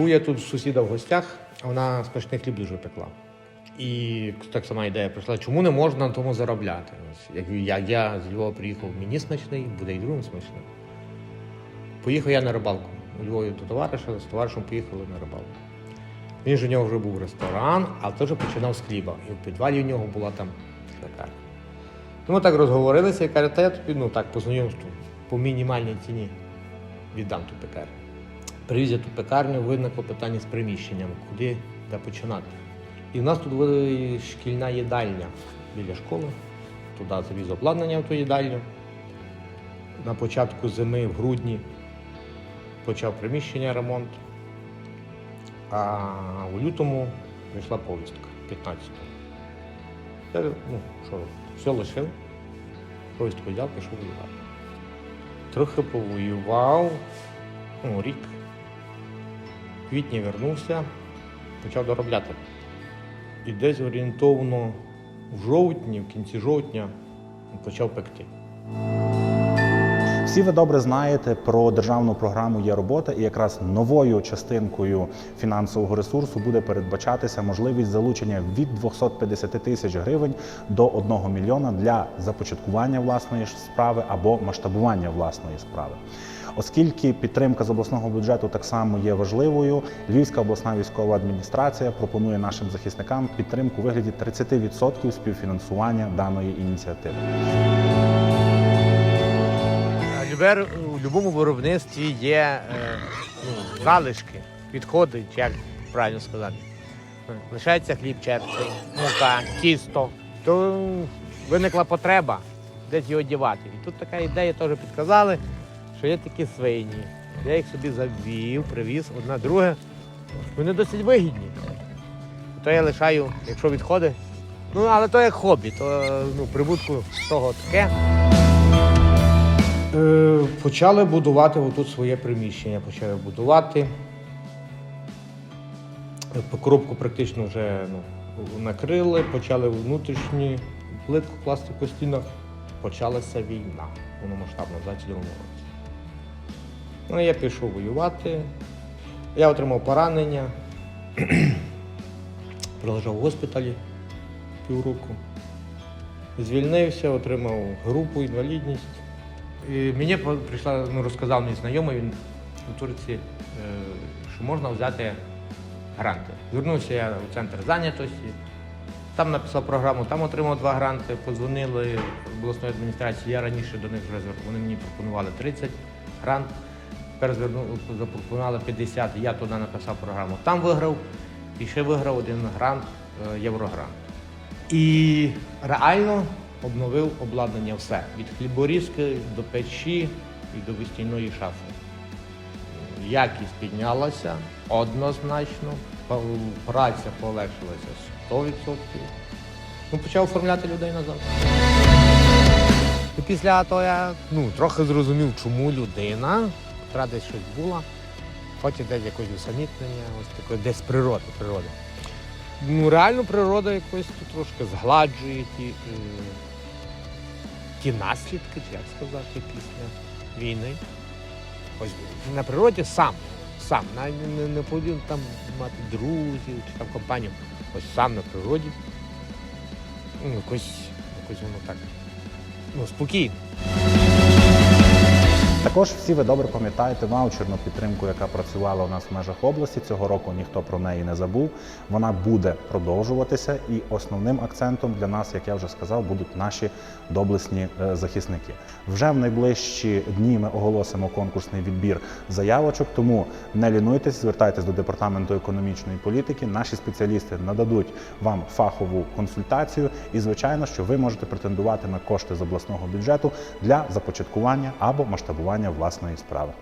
Був я тут сусіда в гостях, а вона смачний хліб дуже пекла. І так сама ідея прийшла, чому не можна на тому заробляти? Як я, я з Львова приїхав, мені смачний, буде і другим смачний. Поїхав я на рибалку. У Львові до товариша, з товаришем поїхали на рибалку. Він ж у нього вже був ресторан, а теж починав з хліба. І в підвалі у нього була там пекарня. Ну, ми так розговорилися і каже, та я тобі ну, так, по знайомству, по мінімальній ціні віддам ту пекарню. Привіз я ту пекарню, виникло питання з приміщенням, куди де починати. І в нас тут шкільна їдальня біля школи. Туди завіз обладнання в ту їдальню. На початку зими, в грудні, почав приміщення ремонт. А у лютому прийшла повістка 15-го. Я ну, що, все лишив, повістку взяв, пішов воювати. Трохи повоював, ну, рік. Квітні вернувся, почав доробляти. І десь орієнтовно в жовтні, в кінці жовтня, почав пекти. Всі ви добре знаєте про державну програму є робота, і якраз новою частинкою фінансового ресурсу буде передбачатися можливість залучення від 250 тисяч гривень до 1 мільйона для започаткування власної справи або масштабування власної справи. Оскільки підтримка з обласного бюджету так само є важливою, Львівська обласна військова адміністрація пропонує нашим захисникам підтримку у вигляді 30% співфінансування даної ініціативи. Любер у будь-якому виробництві є е, ну, залишки, відходи, чи як правильно сказати. Лишається хліб черпкий, мука, тісто. То виникла потреба десь його дівати. І тут така ідея теж підказали, що є такі свині. Я їх собі завів, привіз, одна друга. Вони досить вигідні. То я лишаю, якщо відходи. Ну, але то як хобі, то ну, прибутку того таке. Е, Почали будувати отут своє приміщення. Почали будувати. Е, практично вже ну, накрили, почали внутрішні плитку класти по стінах. Почалася війна. Повномасштабна в 22 році. Ну, я пішов воювати. Я отримав поранення. Пролежав в госпіталі півроку. Звільнився, отримав групу інвалідність. І мені прийшла, ну, розказав мій знайомий, він у Турції, е, що можна взяти гранти. Звернувся я у центр зайнятості, там написав програму, там отримав два гранти, подзвонили обласної адміністрації. Я раніше до них вже звер- вони мені пропонували 30 грант. Тепер запропонували 50, я туди написав програму. Там виграв і ще виграв один грант, е, єврогрант. І реально обновив обладнання все. Від хліборізки до печі і до вистійної шафи. Якість піднялася однозначно, праця полегшилася 100%. Ну, почав оформляти людей назад. І після того я ну, трохи зрозумів, чому людина, яка десь щось була, хоче десь якось усамітнення, ось таке, десь природи, природи. Ну, реально природа якось трошки згладжує ті, е, ті наслідки, як сказати, після війни. Ось на природі сам, сам, навіть не, не повинен там мати друзів чи там компанію. Ось сам на природі. Ну, якось, якось воно так. Ну, спокійно. Також всі ви добре пам'ятаєте ваучерну підтримку, яка працювала у нас в межах області. Цього року ніхто про неї не забув. Вона буде продовжуватися, і основним акцентом для нас, як я вже сказав, будуть наші доблесні е, захисники. Вже в найближчі дні ми оголосимо конкурсний відбір заявочок. Тому не лінуйтесь, звертайтесь до департаменту економічної політики. Наші спеціалісти нададуть вам фахову консультацію. І звичайно, що ви можете претендувати на кошти з обласного бюджету для започаткування або масштабування власної справи.